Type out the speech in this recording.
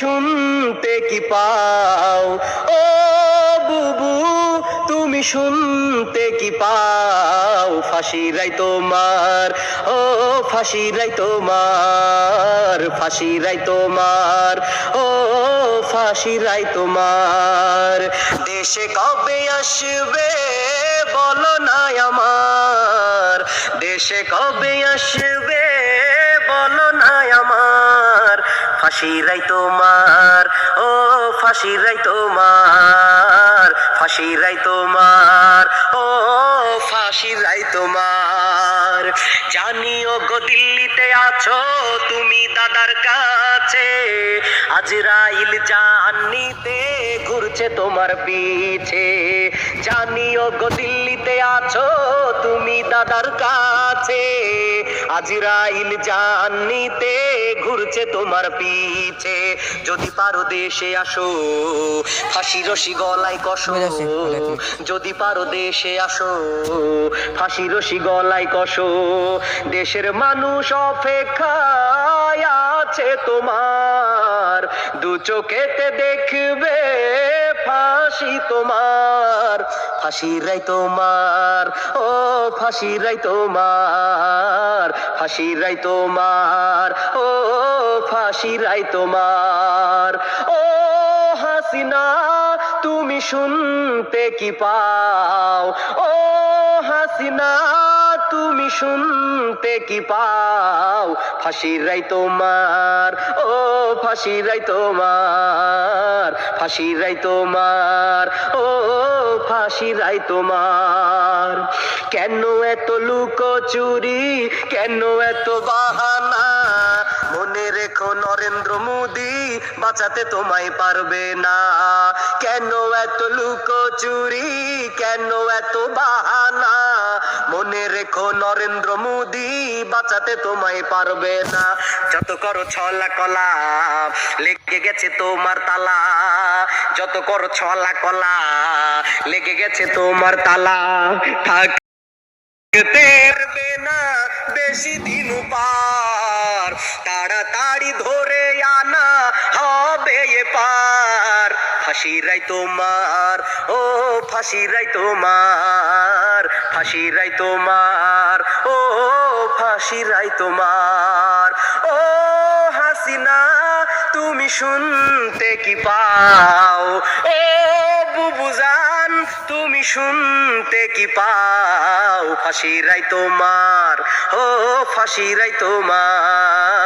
শুনতে কি পাও? ও বুবু, তুমি শুনতে কি পাও? ফাঁসিরাই তোমার, ও ফাঁসিরাই তোমার ফাঁসিরাই তোমার, ও ফাঁসিরাই তোমার। দেশে কবে আসবে বলো না আমার, দেশে কবে আসবে ফাঁসিরাই তোমার, ও ফাঁসিরাই তোমার ফাঁসিরাই তোমার, ও ফাঁসিরাই তোমার। জানিও গো দিল্লিতে আছো তুমি দাদার কাছে, আজরাইল জানিতে ঘুরছে তোমার পিছে। জানিও গো দিল্লিতে আছো তুমি দাদার কাছে আজরাইল জানিতে ঘুরছে তোমার পিছে। যদি পারো দেশে আসো ফাঁসি রশি গলায় কষো। যদি পারো দেশে আসো ফাঁসি রশি গলায় কষো। দেশের মানুষ অপেক্ষায় আছে তোমার। দু চোখেতে দেখবে ফাঁসি তোমার ফাঁসি রাই তোমার। ফাঁসি রাই তোমার, হাসির রাই তোমার, ও ফাঁসির রাই তোমার। ও হাসিনা, তুমি শুনতে কি পাও? ও হাসিনা তুমি শুনতে কি পাও? ফাঁসির রাই তোমার, ও ফাঁসির রাই তোমার, ফাঁসির রাই তোমার, ও ফাঁসির রাই তোমার। কেন এত লুকো চুরি? কেন এত বাহানা? মনে রেখো নরেন্দ্র মোদি, বাঁচাতে তোমায় পারবে না। কেন এত লুকো চুরি? কেন এত বাহানা? রেখো নরেন্দ্র মোদি বাঁচাতে তোমায় পারবে না। যত করো ছলা কলা, লেগে গেছে তোমার তালা। যত করো ছলা কলা, লেগে গেছে তোমার তালা। থাক থাকতে পারবে না, বেশি দিন পার। পার ফাঁসিরাই তোমার, ও ফাঁসি ফাঁসিরাই তোমার ফাঁসিরাই তোমার, ও ফাঁসিরাই তোমার, ও হাসিনা, তুমি শুনতে কি পাও? ও বুবুজান তুমি শুনতে কি পাও? ফাঁসিরাই তোমার, ও ফাঁসি ফাঁসিরাই তোমার।